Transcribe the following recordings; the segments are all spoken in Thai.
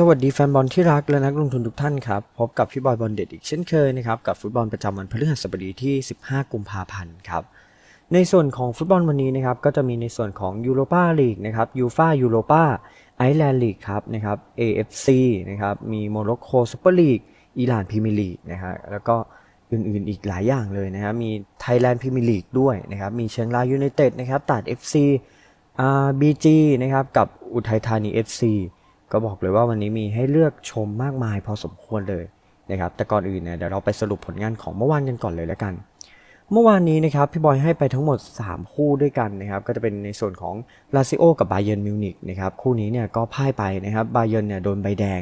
สวัสดีแฟนบอลที่รักและนักลงทุนทุกท่านครับ พบกับพี่บอยบอลเด็ดอีกเช่นเคยนะครับ กับฟุตบอลประจำวันพฤหัสบดีที่ 15 กุมภาพันธ์ครับ ในส่วนของฟุตบอลวันนี้นะครับ ก็จะมีในส่วนของยูโรปาลีกนะครับยูฟายูโรปาไอร์แลนด์ลีกครับนะครับ AFC นะครับมีโมร็อกโกซูเปอร์ลีกอิหร่านพรีเมียร์ลีกนะฮะแล้วก็อื่นๆอีกหลายอย่างเลยนะครับมีไทยแลนด์พรีเมียร์ลีกด้วยนะครับมีเชียงรายยูไนเต็ดนะครับตัด FC อ่า BG นะครับกับอุทัยธานี FC ก็บอกเลยว่าวันนี้มีให้เลือกชมมากมายพอสมควรเลยนะครับ แต่ก่อนอื่นเนี่ยเดี๋ยวเราไปสรุปผลงานของเมื่อวานกันก่อนเลยแล้วกัน เมื่อวานนี้นะครับพี่บอยให้ไปทั้งหมด 3 คู่ด้วยกันนะครับ ก็จะเป็นในส่วนของลาซิโอกับบาเยิร์นมิวนิกนะครับ คู่นี้เนี่ยก็พ่ายไปนะครับบาเยิร์นเนี่ยโดนใบแดง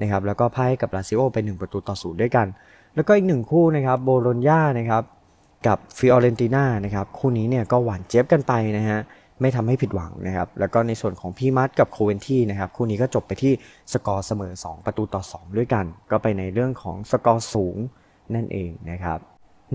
นะครับ แล้วก็พ่ายกับลาซิโอไป 1 ประตูต่อศูนย์ด้วยกัน แล้วก็อีกหนึ่งคู่นะครับโบโลญญานะครับกับฟิออเรนติน่านะครับ คู่นี้เนี่ยก็หวานเจี๊ยบกันไปนะฮะ ไม่ทำให้ผิดหวังนะครับ แล้วก็ในส่วนของพี่มัดกับโคเวนที่นะครับ คู่นี้ก็จบไปที่สกอร์เสมอ 2 ประตูต่อ 2 ด้วยกัน ก็ไปในเรื่องของสกอร์สูงนั่นเองนะครับ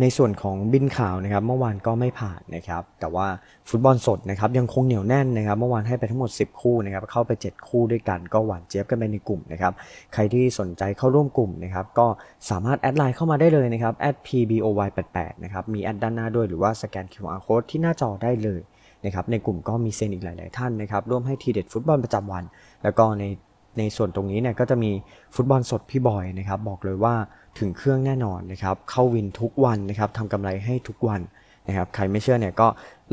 ในส่วนของบินข่าวนะครับ เมื่อวานก็ไม่ผ่านนะครับ แต่ว่าฟุตบอลสดนะครับยังคงเหนียวแน่นนะครับ เมื่อวานให้ไปทั้งหมด 10 คู่นะครับ เข้าไป 7 คู่ด้วยกัน ก็หวานเจี๊ยบกันไปในกลุ่มนะครับ ใครที่สนใจเข้าร่วมกลุ่มนะครับ ก็สามารถแอดไลน์เข้ามาได้เลยนะครับ @pboy88 นะครับ มีแอดด้านหน้าด้วยหรือว่าสแกน QR code ที่หน้าจอได้เลย นะครับในกลุ่มก็มีเซนอีกหลาย ๆ ท่านนะครับร่วมให้ทีเด็ดฟุตบอลประจำวัน แล้วก็ในในส่วนตรงนี้เนี่ยก็จะมีฟุตบอลสดพี่บอยนะครับบอกเลยว่าถึงเครื่องแน่นอนนะครับเข้าวินทุกวันนะครับทำกำไรให้ทุกวันนะครับใครไม่เชื่อเนี่ยก็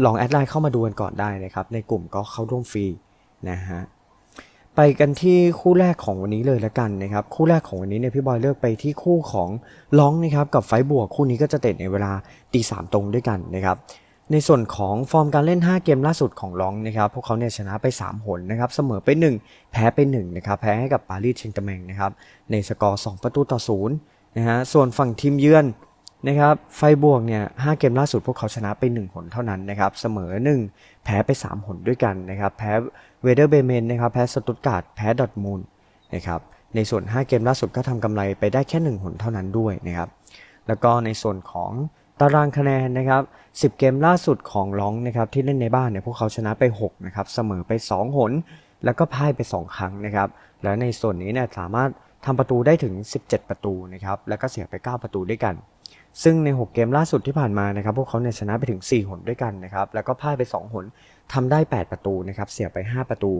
ลองแอดไลน์เข้ามาดูกันก่อนได้นะครับในกลุ่มก็เข้าร่วมฟรีนะฮะไปกันที่คู่แรกของวันนี้เลยละกันนะครับคู่แรกของวันนี้เนี่ยพี่บอยเลือกไปที่คู่ของล้องนะครับกับไฟบวกคู่นี้ก็จะเตะในเวลาตีสามตรงด้วยกันนะครับ ในส่วนของฟอร์มการเล่น 5 เกมล่าสุดของลองนะครับพวกเขาเนี่ยชนะไป 3 หนนะครับเสมอไป 1 แพ้ไป1นะครับแพ้ให้กับปารีสเชงต์แมงนะครับในสกอร์ 2 ประตูต่อ0นะฮะส่วนฝั่งทีมเยือนนะครับไฟบวกเนี่ย5เกมล่าสุดพวกเขาชนะไป 1 หนเท่านั้นนะครับเสมอ 1 แพ้ไป 3 หนด้วยกันนะครับแพ้เวเดอร์เบเมนนะครับแพ้สตุตการ์ดแพ้ดอทมูลนะครับในส่วน 5 เกมล่าสุดก็ทำกำไรไปได้แค่ 1 หนเท่านั้นด้วยนะครับแล้วก็ในส่วนของ ตารางคะแนนนะครับ10 เกมล่าสุดของล้องนะครับที่เล่นในบ้านเนี่ยพวกเขาชนะไป6นะครับเสมอไป 2 หน แล้วก็พ่ายไป 2 ครั้งนะครับแล้วในส่วนนี้เนี่ยสามารถทำประตูได้ถึง 17 ประตูนะครับแล้วก็เสียไป 9 ประตูด้วยกัน ซึ่งใน 6 เกมล่าสุดที่ผ่านมานะครับพวกเขาเนี่ยชนะไปถึง 4 หนด้วยกันนะครับแล้วก็พ่ายไป 2 หนทำได้ 8 ประตูนะครับเสียไป 5 ประตู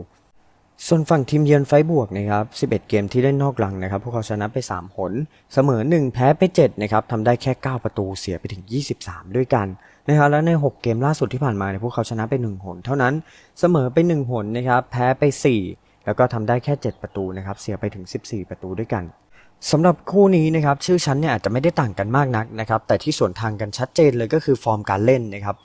ส่วนฝั่งทีมเยือนไฟบวกนะครับ 11 เกมที่เล่นนอกหลังนะครับ พวกเขาชนะไป 3 หน เสมอ 1 แพ้ไป 7 นะครับทำได้แค่ 9 ประตูเสียไปถึง 23 ด้วยกันนะครับแล้วใน 6 เกมล่าสุดที่ผ่านมาเนี่ยพวกเขาชนะไป 1 หน เท่านั้น เสมอไป 1 หนนะครับ แพ้ไป 4 แล้วก็ทำได้แค่ 7 ประตูนะครับ เสียไปถึง 14 ประตูด้วยกันสำหรับคู่นี้นะครับชื่อชั้นเนี่ยอาจจะไม่ได้ต่างกันมากนักนะครับแต่ที่ส่วนทางกันชัดเจนเลยก็คือฟอร์มการเล่นนะครับ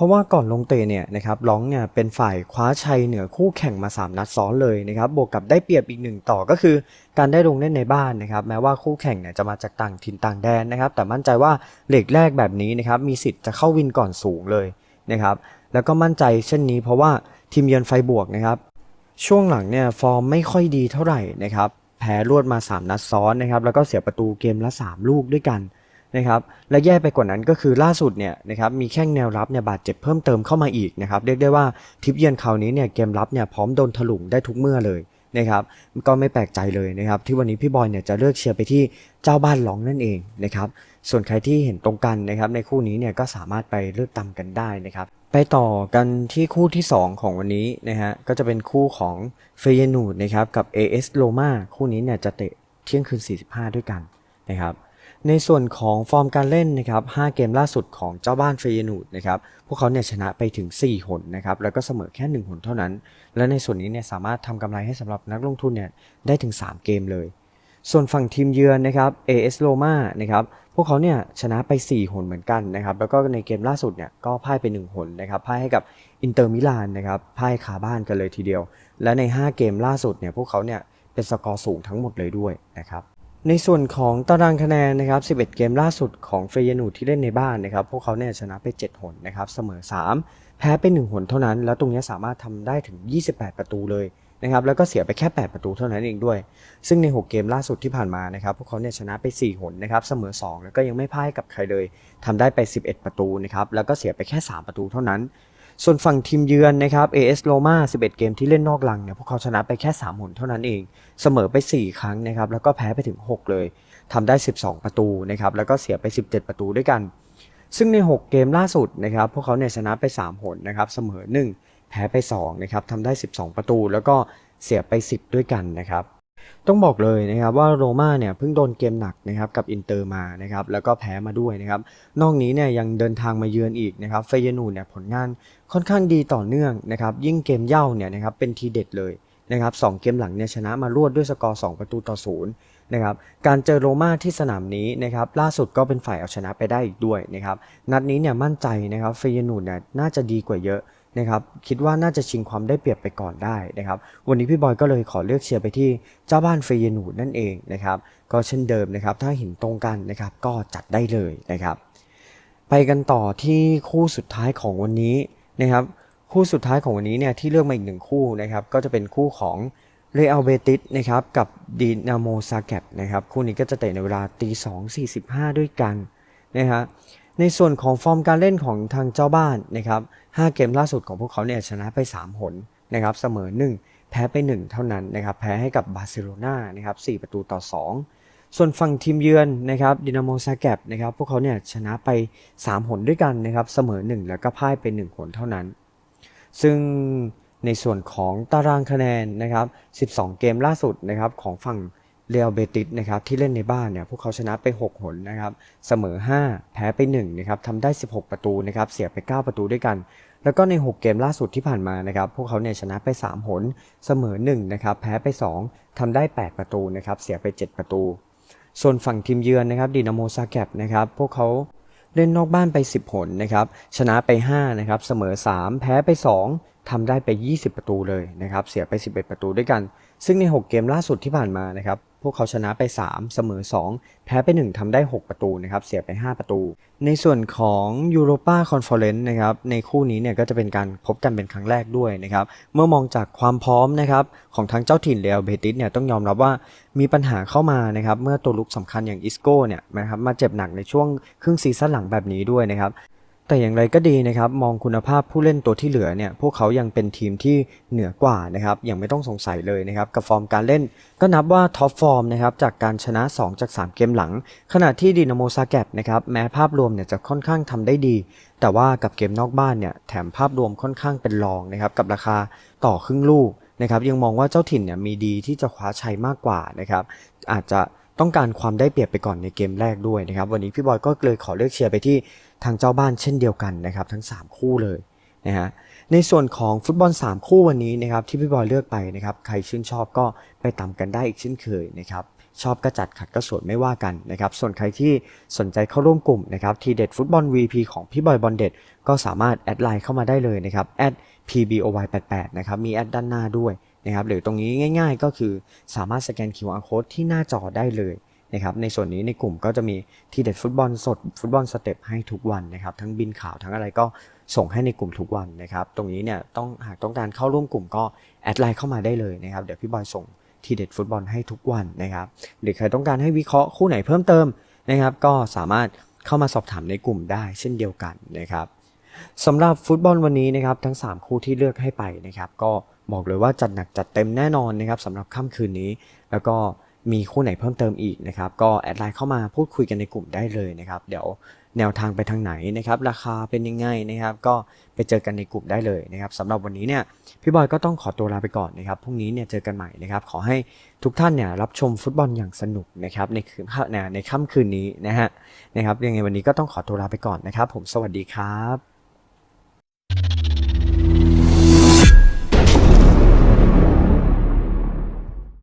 ราะว่าก่อนลงเตะเนี่ยนะครับร้องเนี่ยเป็นฝ่ายคว้าชัยเหนือคู่แข่งมา 3 นัดซ้อนเลยนะครับบวกกับได้เปรียบอีกหนึ่งต่อก็คือ การได้ลงเล่นในบ้านนะครับแม้ว่าคู่แข่งเนี่ยจะมาจากต่างถิ่นต่างแดนนะครับแต่มั่นใจว่าเหล็กแรกแบบนี้นะครับมีสิทธิ์จะเข้าวินก่อนสูงเลยนะครับแล้วก็มั่นใจเช่นนี้เพราะว่าทีมเยือนไฟบวกนะครับช่วงหลังเนี่ยฟอร์มไม่ค่อยดีเท่าไหร่นะครับแพ้รวดมา 3 นัดซ้อนนะครับแล้วก็เสียประตูเกมละ 3 ลูกด้วยกัน นะครับและแย่ไปกว่านั้นก็คือล่าสุดเนี่ยนะครับมีแข้งแนวรับเนี่ยบาดเจ็บเพิ่มเติมเข้ามาอีกนะครับเรียกได้ว่าทิปเยือนคราวนี้เนี่ยเกมรับเนี่ยพร้อมโดนถลุงได้ทุกเมื่อเลยนะครับก็ไม่แปลกใจเลยนะครับที่วันนี้พี่บอยเนี่ยจะเลือกเชียร์ไปที่เจ้าบ้านหลองนั่นเองนะครับส่วนใครที่เห็นตรงกันนะครับในคู่นี้เนี่ยก็สามารถไปเลือกตามกันได้นะครับไปต่อกันที่คู่ที่ 2 ของวันนี้นะฮะก็จะเป็นคู่ของเฟยนูดนะครับกับ AS Roma คู่นี้เนี่ยจะเตะเที่ยงคืน 45 ด้วยกันนะครับ ในส่วนของฟอร์มการเล่นนะครับ 5 เกมล่าสุดของเจ้าบ้านเฟยนูดนะครับ พวกเขาเนี่ยชนะไปถึง 4 หนนะครับ แล้วก็เสมอแค่ 1 หนเท่านั้น และในส่วนนี้เนี่ยสามารถทำกำไรให้สำหรับนักลงทุนเนี่ยได้ถึง 3 เกมเลย ส่วนฝั่งทีมเยือนนะครับ AS Roma นะครับ พวกเขาเนี่ยชนะไป 4 หนเหมือนกันนะครับ แล้วก็ในเกมล่าสุดเนี่ยก็พ่ายไป 1 หนนะครับพ่ายให้กับอินเตอร์มิลานนะครับพ่ายคาบ้านกันเลยทีเดียว และใน 5 เกมล่าสุดเนี่ยพวกเขาเนี่ยเป็นสกอร์สูงทั้งหมดเลยด้วยนะครับ ในส่วนของตารางคะแนนนะครับ 11 เกมล่าสุดของเฟยนูที่เล่นในบ้านนะครับ พวกเขาเนี่ยชนะไป 7 หนนะครับ เสมอ 3 แพ้ไป 1 หนเท่านั้น แล้วตรงนี้สามารถทำได้ถึง 28 ประตูเลยนะครับ แล้วก็เสียไปแค่ 8 ประตูเท่านั้นเองด้วย ซึ่งใน 6 เกมล่าสุดที่ผ่านมานะครับ พวกเขาเนี่ยชนะไป 4 หนนะครับ เสมอ 2 แล้วก็ยังไม่พ่ายกับใครเลยทำได้ไป 11 ประตูนะครับ แล้วก็เสียไปแค่ 3 ประตูเท่านั้น ส่วนฝั่งทีมเยือนนะครับ AS Roma 11 เกมที่เล่นนอกหลังเนี่ยพวกเขาชนะไปแค่ 3 หนเท่านั้นเอง เสมอไป 4 ครั้งนะครับ แล้วก็แพ้ไปถึง 6 เลยทำได้ 12 ประตูนะครับ แล้วก็เสียไป 17 ประตูด้วยกัน ซึ่งใน 6 เกมล่าสุดนะครับ พวกเขาเนี่ยชนะไป 3 หนนะครับ เสมอ 1 แพ้ไป 2 นะครับทำได้ 12 ประตู แล้วก็เสียไป 10 ด้วยกันนะครับ ต้องบอกเลยนะครับว่าโรม่าเนี่ยเพิ่งโดนเกมหนักนะครับกับอินเตอร์มานะครับแล้วก็แพ้มาด้วยนะครับนอกนี้เนี่ยยังเดินทางมาเยือนอีกนะครับเฟยนูเนี่ยผลงานค่อนข้างดีต่อเนื่องนะครับยิ่งเกมเย่าเนี่ยนะครับเป็นทีเด็ดเลยนะครับสองเกมหลังเนี่ยชนะมารวดด้วยสกอร์ 2 ประตูต่อศูนย์นะครับการเจอโรม่าที่สนามนี้นะครับล่าสุดก็เป็นฝ่ายเอาชนะไปได้อีกด้วยนะครับนัดนี้เนี่ยมั่นใจนะครับเฟยนูเนี่ยน่าจะดีกว่าเยอะ นะครับคิดว่าน่าจะชิงความได้เปรียบไปก่อนได้นะครับวันนี้พี่บอยก็เลยขอเลือกเชียร์ไปที่เจ้าบ้านเฟยนูนนั่นเองนะครับก็เช่นเดิมนะครับถ้าเห็นตรงกันนะครับก็จัดได้เลยนะครับไปกันต่อที่คู่สุดท้ายของวันนี้นะครับคู่สุดท้ายของวันนี้เนี่ยที่เลือกมาอีกหนึ่งคู่นะครับก็จะเป็นคู่ของเรอัลเบติสนะครับกับดีนาโมซาแกบนะครับคู่นี้ก็จะเตะในเวลาตีสองสี่สิบห้าด้วยกันนะฮะ ในส่วนของฟอร์มการเล่นของทางเจ้าบ้านนะครับห้าเกมล่าสุดของพวกเขาเนี่ยชนะไป 3 หนนะครับเสมอ 1 แพ้ไป 1 เท่านั้นนะครับแพ้ให้กับบาร์เซโลนานะครับ4ประตูต่อ 2 ส่วนฝั่งทีมเยือนนะครับดินาโมซาแกบนะครับพวกเขาเนี่ยชนะไป 3 หนด้วยกันนะครับเสมอ 1 แล้วก็พ่ายไป 1 หนเท่านั้น ซึ่งในส่วนของตารางคะแนนนะครับ 12 เกมล่าสุดนะครับของฝั่ง เรอัลเบติสนะครับที่เล่นในบ้านเนี่ยพวกเขาชนะไป 6 หนนะครับเสมอ 5 แพ้ไป1นะครับทำได้ 16 ประตูนะครับเสียไป 9 ประตูด้วยกัน แล้วก็ใน 6 เกมล่าสุดที่ผ่านมานะครับพวกเขาเนี่ยชนะไป 3 หนเสมอ1นะครับแพ้ไป 2ทำได้ 8 ประตูนะครับเสียไป 7 ประตู ส่วนฝั่งทีมเยือนนะครับดินาโมซาแกบนะครับพวกเขาเล่นนอกบ้านไป 10 หนนะครับชนะไป5นะครับเสมอ 3 แพ้ไป 2ทำได้ไป 20 ประตูเลยนะครับเสียไป 11 ประตูด้วยกัน ซึ่งใน 6 เกมล่าสุดที่ผ่านมานะครับ พวกเขาชนะไป 3 เสมอ 2 แพ้ไป 1ทำได้ 6 ประตูนะครับ เสียไป 5 ประตู ในส่วนของยูโรปาคอนเฟอเรนซ์นะครับ ในคู่นี้เนี่ยก็จะเป็นการพบกันเป็นครั้งแรกด้วยนะครับ เมื่อมองจากความพร้อมนะครับของทั้งเจ้าถิ่นเรอัลเบติสเนี่ยต้องยอมรับว่ามีปัญหาเข้ามานะครับ เมื่อตัวลุกสำคัญอย่างอิสโก้เนี่ยนะครับมาเจ็บหนักในช่วงครึ่งซีซั่นหลังแบบนี้ด้วยนะครับ แต่อย่างไรก็ดีนะครับมองคุณภาพผู้เล่นตัวที่เหลือเนี่ยพวกเขายังเป็นทีมที่เหนือกว่านะครับยังไม่ต้องสงสัยเลยนะครับกับฟอร์มการเล่นก็นับว่าท็อปฟอร์มนะครับจากการชนะ 2 จาก 3 เกมหลัง ขณะที่ดินาโมซาแกบนะครับแม้ภาพรวมเนี่ยจะค่อนข้างทำได้ดี แต่ว่ากับเกมนอกบ้านเนี่ยแถมภาพรวมค่อนข้างเป็นรองนะครับกับราคาต่อครึ่งลูกนะครับยังมองว่าเจ้าถิ่นเนี่ยมีดีที่จะคว้าชัยมากกว่านะครับอาจจะ ต้องการความได้เปรียบไปก่อนในเกมแรกด้วยนะครับ วันนี้พี่บอยก็เลยขอเลือกเชียร์ไปที่ทางเจ้าบ้านเช่นเดียวกันนะครับ ทั้ง 3 คู่เลยนะฮะในส่วนของฟุตบอล 3 คู่วันนี้นะครับที่พี่บอยเลือกไปนะครับใครชื่นชอบก็ไปตามกันได้อีกเช่นเคยนะครับชอบก็จัดขัดก็สวนไม่ว่ากันนะครับส่วนใครที่สนใจเข้าร่วมกลุ่มนะครับทีเด็ดฟุตบอล VP ของพี่บอยบอลเด็ดก็สามารถแอดไลน์เข้ามาได้เลยนะครับ @pboy88 นะครับมีแอดด้านหน้าด้วย นะครับหรือตรงนี้ง่าย ๆ ก็คือสามารถสแกน QR code ที่หน้าจอได้เลยนะครับในส่วนนี้ในกลุ่มก็จะมีทีเด็ดฟุตบอลสดฟุตบอลสเต็ปให้ทุกวันนะครับทั้งบินข่าวทั้งอะไรก็ส่งให้ในกลุ่มทุกวันนะครับตรงนี้เนี่ยต้องหากต้องการเข้าร่วมกลุ่มก็แอดไลน์เข้ามาได้เลยนะครับเดี๋ยวพี่บอยส่งทีเด็ดฟุตบอลให้ทุกวันนะครับหรือใครต้องการให้วิเคราะห์คู่ไหนเพิ่มเติมนะครับก็สามารถเข้ามาสอบถามในกลุ่มได้เช่นเดียวกันนะครับ สำหรับฟุตบอลวันนี้นะครับทั้ง 3 คู่ที่เลือกให้ไปนะครับก็บอกเลยว่าจัดหนักจัดเต็มแน่นอนนะครับสำหรับค่ำคืนนี้ แล้วก็มีคู่ไหนเพิ่มเติมอีกนะครับก็แอดไลน์เข้ามาพูดคุยกันในกลุ่มได้เลยนะครับเดี๋ยวแนวทางไปทางไหนนะครับราคาเป็นยังไงนะครับก็ไปเจอกันในกลุ่มได้เลยนะครับสำหรับวันนี้เนี่ยพี่บอยก็ต้องขอตัวลาไปก่อนนะครับพรุ่งนี้เนี่ยเจอกันใหม่นะครับขอให้ทุกท่านเนี่ยรับชมฟุตบอลอย่างสนุกนะครับในคืนในค่ำคืนนี้นะฮะนะครับยังไงวันนี้ก็ต้องขอตัวลาไปก่อนนะครับ ผมสวัสดีครับ